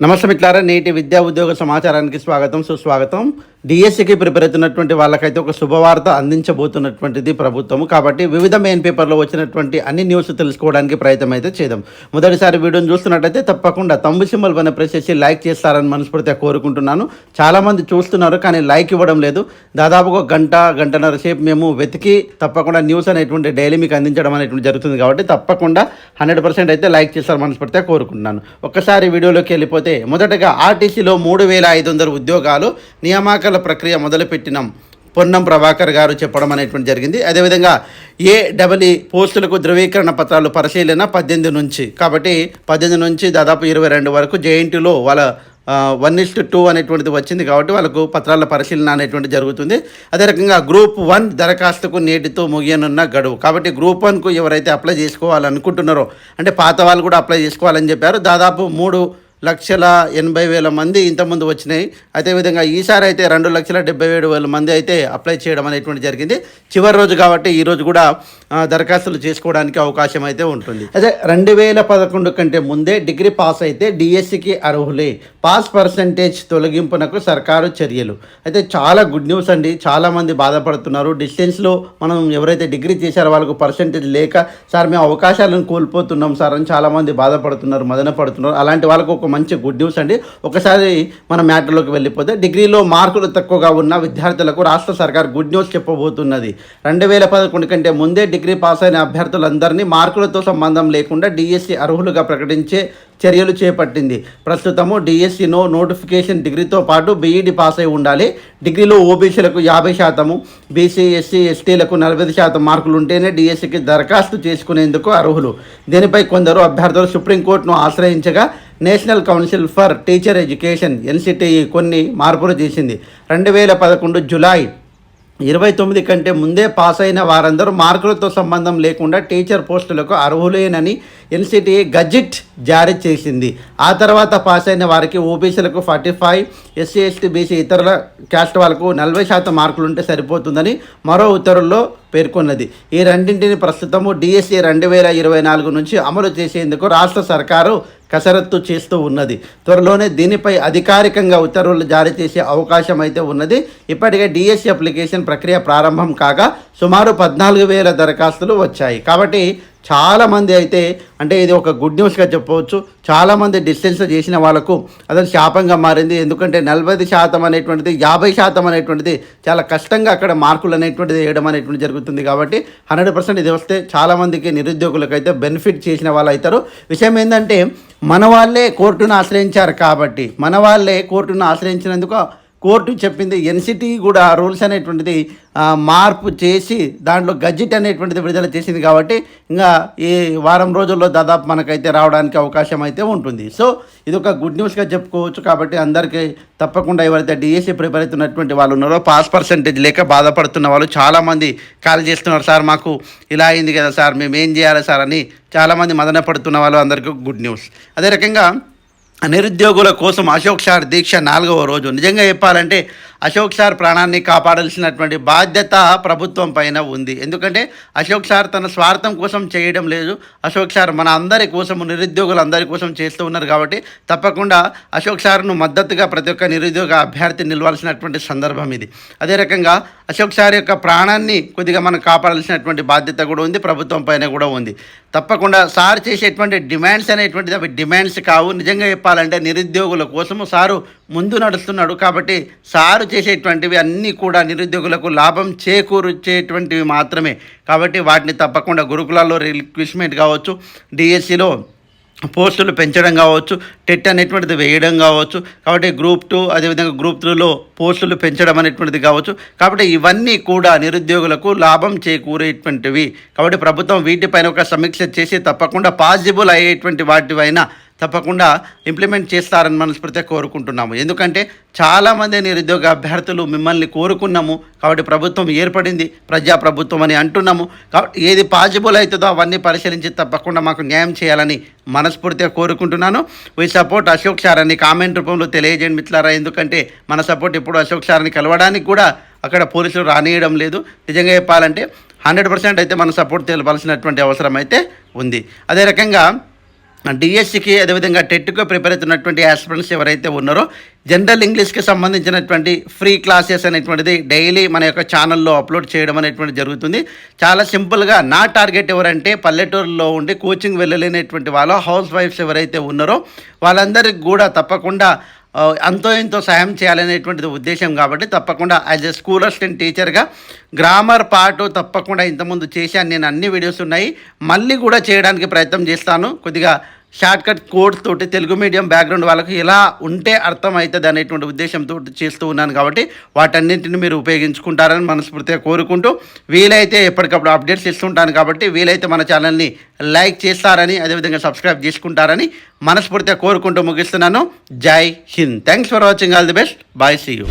నమస్తే మిట్లారా నేటి విద్యా ఉద్యోగ సమాచారానికి స్వాగతం సుస్వాగతం. డిఎస్సికి ప్రిపేర్ అవుతున్నటువంటి వాళ్ళకైతే ఒక శుభవార్త అందించబోతున్నటువంటిది ప్రభుత్వము. కాబట్టి వివిధ మెయిన్ పేపర్లో వచ్చినటువంటి అన్ని న్యూస్ తెలుసుకోవడానికి ప్రయత్నం అయితే చేద్దాం. మొదటిసారి వీడియోని చూస్తున్నట్టయితే తప్పకుండా తమ్ము సింబల్ పైన ప్రెస్ చేసి లైక్ చేస్తారని మనస్ఫూర్తిగా కోరుకుంటున్నాను. చాలామంది చూస్తున్నారు కానీ లైక్ ఇవ్వడం లేదు. దాదాపు ఒక గంట గంటన్నర సేపు మేము వెతికి తప్పకుండా న్యూస్ అనేటువంటి డైలీ మీకు అందించడం అనేటువంటి జరుగుతుంది కాబట్టి తప్పకుండా హండ్రెడ్ పర్సెంట్ అయితే లైక్ చేస్తారు మనస్ఫూర్తిగా కోరుకుంటున్నాను. ఒక్కసారి వీడియోలోకి వెళ్ళిపోతే మొదటగా ఆర్టీసీలో మూడు వేల ఐదు వందల ఉద్యోగాలు నియామకాల ప్రక్రియ మొదలుపెట్టినాం. పొన్నం ప్రభాకర్ గారు చెప్పడం అనేటువంటి జరిగింది. అదేవిధంగా ఏ డబల్ఈ పోస్టులకు ధృవీకరణ పత్రాలు పరిశీలన పద్దెనిమిది నుంచి. కాబట్టి పద్దెనిమిది నుంచి దాదాపు ఇరవై రెండు వరకు జేఎన్టీలో వాళ్ళ వన్ ఇస్ట్ టూ అనేటువంటిది వచ్చింది కాబట్టి వాళ్ళకు పత్రాల పరిశీలన అనేటువంటి జరుగుతుంది. అదే రకంగా గ్రూప్ వన్ దరఖాస్తుకు నేటితో ముగియనున్న గడువు. కాబట్టి గ్రూప్ వన్కు ఎవరైతే అప్లై చేసుకోవాలనుకుంటున్నారో అంటే పాత వాళ్ళు కూడా అప్లై చేసుకోవాలని చెప్పారు. దాదాపు మూడు లక్షల ఎనభై వేల మంది ఇంతకుముందు వచ్చినాయి. అదేవిధంగా ఈసారి అయితే రెండు లక్షల డెబ్బై ఏడు వేల మంది అయితే అప్లై చేయడం అనేటువంటి జరిగింది. చివరి రోజు కాబట్టి ఈరోజు కూడా దరఖాస్తులు చేసుకోవడానికి అవకాశం అయితే ఉంటుంది. అదే రెండు వేల పదకొండు కంటే ముందే డిగ్రీ పాస్ అయితే డిఎస్సికి అర్హులే. పాస్ పర్సంటేజ్ తొలగింపునకు సర్కారు చర్యలు. అయితే చాలా గుడ్ న్యూస్ అండి. చాలామంది బాధపడుతున్నారు. డిస్టెన్స్లో మనం ఎవరైతే డిగ్రీ చేశారో వాళ్ళకు పర్సంటేజ్ లేక సార్ మేము అవకాశాలను కోల్పోతున్నాం సార్ అని చాలామంది బాధపడుతున్నారు మదన పడుతున్నారు. అలాంటి వాళ్ళకు ఒక మంచి గుడ్ న్యూస్ అండి. ఒకసారి మన మ్యాటర్లోకి వెళ్ళిపోతే డిగ్రీలో మార్కులు తక్కువగా ఉన్న విద్యార్థులకు రాష్ట్ర సర్కార్ గుడ్ న్యూస్ చెప్పబోతున్నది. రెండు వేల పదకొండు కంటే ముందే డిగ్రీ పాస్ అయిన అభ్యర్థులందరినీ మార్కులతో సంబంధం లేకుండా డిఎస్సి అర్హులుగా ప్రకటించే చర్యలు చేపట్టింది. ప్రస్తుతము డిఎస్సినో నోటిఫికేషన్ డిగ్రీతో పాటు బీఈడి పాస్ అయి ఉండాలి. డిగ్రీలో ఓబీసీలకు యాభై శాతము బీసీ ఎస్సీ ఎస్టీలకు నలభై శాతం మార్కులు ఉంటేనే డిఎస్సికి దరఖాస్తు చేసుకునేందుకు అర్హులు. దీనిపై కొందరు అభ్యర్థులు సుప్రీంకోర్టును ఆశ్రయించగా National Council for Teacher Education NCTE కొన్ని మార్పులు చేసింది. రెండు వేల పదకొండు జులై ఇరవై తొమ్మిది కంటే ముందే పాస్ అయిన వారందరూ మార్కులతో సంబంధం లేకుండా టీచర్ పోస్టులకు అర్హులేనని ఎన్సిటీ గజెట్ జారీ చేసింది. ఆ తర్వాత పాస్ అయిన వారికి ఓబీసీలకు forty five SC ST BC ఇతరుల క్యాస్ట్ వాళ్ళకు నలభై శాతం మార్కులు ఉంటే సరిపోతుందని మరో ఉత్తర్వుల్లో పేర్కొన్నది. ఈ రెండింటిని ప్రస్తుతము డిఎస్సి రెండు వేల ఇరవై నాలుగు నుంచి అమలు చేసేందుకు రాష్ట్ర సర్కారు కసరత్తు చేస్తూ ఉన్నది. త్వరలోనే దీనిపై అధికారికంగా ఉత్తర్వులు జారీ చేసే అవకాశం అయితే ఉన్నది. ఇప్పటికే డిఎస్సి అప్లికేషన్ ప్రక్రియ ప్రారంభం కాగా సుమారు పద్నాలుగు వేల దరఖాస్తులు వచ్చాయి. కాబట్టి చాలామంది అయితే అంటే ఇది ఒక గుడ్ న్యూస్గా చెప్పవచ్చు చాలామంది డిస్టెన్స్ చేసిన వాళ్ళకు అదే శాపంగా మారింది. ఎందుకంటే నలభై శాతం అనేటువంటిది యాభై శాతం అనేటువంటిది చాలా కష్టంగా అక్కడ మార్కులు అనేటువంటిది వేయడం అనేటువంటిది జరుగుతుంది కాబట్టి హండ్రెడ్ పర్సెంట్ ఇది వస్తే చాలామందికి నిరుద్యోగులకు అయితే బెనిఫిట్ చేసిన వాళ్ళు అవుతారు. విషయం ఏంటంటే మన వాళ్ళే కోర్టును ఆశ్రయించారు కాబట్టి మన వాళ్ళే కోర్టును ఆశ్రయించినందుకు కోర్టు చెప్పింది ఎన్సిటీ కూడా రూల్స్ అనేటువంటిది మార్పు చేసి దాంట్లో గజెట్ అనేటువంటిది విడుదల చేసింది కాబట్టి ఇంకా ఈ వారం రోజుల్లో దాదాపు మనకైతే రావడానికి అవకాశం అయితే ఉంటుంది. సో ఇది ఒక గుడ్ న్యూస్గా చెప్పుకోవచ్చు కాబట్టి అందరికీ తప్పకుండా ఎవరైతే డిఎస్సి ప్రిపేర్ అవుతున్నటువంటి వాళ్ళు ఉన్నారో పాస్ పర్సంటేజ్ లేక బాధపడుతున్న వాళ్ళు చాలామంది కాల్ చేస్తున్నారు సార్ మాకు ఇలా అయింది కదా సార్ మేము ఏం చేయాలి సార్ అని చాలామంది మదన పడుతున్న వాళ్ళు అందరికీ గుడ్ న్యూస్. అదే రకంగా నిరుద్యోగుల కోసం అశోక్ సార్ దీక్ష నాలుగవ రోజు. నిజంగా చెప్పాలంటే అశోక్ సార్ ప్రాణాన్ని కాపాడాల్సినటువంటి బాధ్యత ప్రభుత్వం పైన ఉంది. ఎందుకంటే అశోక్ సార్ తన స్వార్థం కోసం చేయడం లేదు. అశోక్ సార్ మన అందరి కోసం నిరుద్యోగులు అందరి కోసం చేస్తూ ఉన్నారు కాబట్టి తప్పకుండా అశోక్ సార్ను మద్దతుగా ప్రతి ఒక్క నిరుద్యోగ అభ్యర్థి నిలవాల్సినటువంటి సందర్భం ఇది. అదే రకంగా అశోక్ సార్ యొక్క ప్రాణాన్ని కొద్దిగా మనం కాపాడాల్సినటువంటి బాధ్యత కూడా ఉంది ప్రభుత్వం పైన కూడా ఉంది. తప్పకుండా సార్ చేసేటువంటి డిమాండ్స్ అనేటువంటిది అవి డిమాండ్స్ కావు. నిజంగా చెప్పాలంటే నిరుద్యోగుల కోసము సారు ముందు నడుస్తున్నాడు కాబట్టి సారు చేసేటువంటివి అన్నీ కూడా నిరుద్యోగులకు లాభం చేకూర్చేటువంటివి మాత్రమే. కాబట్టి వాటిని తప్పకుండా గురుకులాల్లో రిక్విష్మెంట్ కావచ్చు డిఎస్సిలో పోస్టులు పెంచడం కావచ్చు టెట్ అనేటువంటిది వేయడం కావచ్చు కాబట్టి గ్రూప్ టూ అదేవిధంగా గ్రూప్ త్రీలో పోస్టులు పెంచడం అనేటువంటిది కావచ్చు. కాబట్టి ఇవన్నీ కూడా నిరుద్యోగులకు లాభం చేకూరేటువంటివి. కాబట్టి ప్రభుత్వం వీటిపైన ఒక సమీక్ష చేసి తప్పకుండా పాజిబుల్ అయ్యేటువంటి వాటిపైన తప్పకుండా ఇంప్లిమెంట్ చేస్తారని మనస్ఫూర్తిగా కోరుకుంటున్నాము. ఎందుకంటే చాలామంది నిరుద్యోగ అభ్యర్థులు మిమ్మల్ని కోరుకున్నాము. కాబట్టి ప్రభుత్వం ఏర్పడింది ప్రజా ప్రభుత్వం అని అంటున్నాము. కాబట్టి ఏది పాసిబుల్ అవుతుందో అవన్నీ పరిశీలించి తప్పకుండా మాకు న్యాయం చేయాలని మనస్ఫూర్తిగా కోరుకుంటున్నాను. వీ సపోర్ట్ అశోక్ సార్ అని కామెంట్ రూపంలో తెలియజేయండి మిత్రులారా. ఎందుకంటే మన సపోర్ట్ ఇప్పుడు అశోక్ సార్ని కలవడానికి కూడా అక్కడ పోలీసులు రానియడం లేదు. నిజంగా చెప్పాలంటే హండ్రెడ్ పర్సెంట్ అయితే మన సపోర్ట్ తెలపాల్సినటువంటి అవసరం అయితే ఉంది. అదే రకంగా డిఎస్సికి అదేవిధంగా టెట్కు ప్రిపేర్ అవుతున్నటువంటి ఆస్పిరెంట్స్ ఎవరైతే ఉన్నారో జనరల్ ఇంగ్లీష్కి సంబంధించినటువంటి ఫ్రీ క్లాసెస్ అనేటువంటిది డైలీ మన యొక్క ఛానల్లో అప్లోడ్ చేయడం అనేటువంటి జరుగుతుంది. చాలా సింపుల్గా నా టార్గెట్ ఎవరంటే పల్లెటూరులో ఉండి కోచింగ్ వెళ్ళలేనటువంటి వాళ్ళు హౌస్ వైఫ్స్ ఎవరైతే ఉన్నారో వాళ్ళందరికీ కూడా తప్పకుండా అంతో ఎంతో సహాయం చేయాలనేటువంటిది ఉద్దేశం కాబట్టి తప్పకుండా యాజ్ ఎ స్కూల్ అసిస్టెంట్ టీచర్గా గ్రామర్ పాటు తప్పకుండా ఇంతకుముందు చేశాను. నేను అన్ని వీడియోస్ ఉన్నాయి. మళ్ళీ కూడా చేయడానికి ప్రయత్నం చేస్తాను. కొద్దిగా షార్ట్కట్ కోడ్స్ తోటి తెలుగు మీడియం బ్యాక్గ్రౌండ్ వాళ్ళకి ఎలా ఉంటే అర్థమవుతుంది అనేటువంటి ఉద్దేశంతో చేస్తూ ఉన్నాను కాబట్టి వాటన్నింటిని మీరు ఉపయోగించుకుంటారని మనస్ఫూర్తిగా కోరుకుంటూ వీలైతే ఎప్పటికప్పుడు అప్డేట్స్ ఇస్తుంటాను కాబట్టి వీలైతే మన ఛానల్ని లైక్ చేస్తారని అదేవిధంగా సబ్స్క్రైబ్ చేసుకుంటారని మనస్ఫూర్తిగా కోరుకుంటూ ముగిస్తున్నాను. జై Hind. Thanks for watching all the best bye see you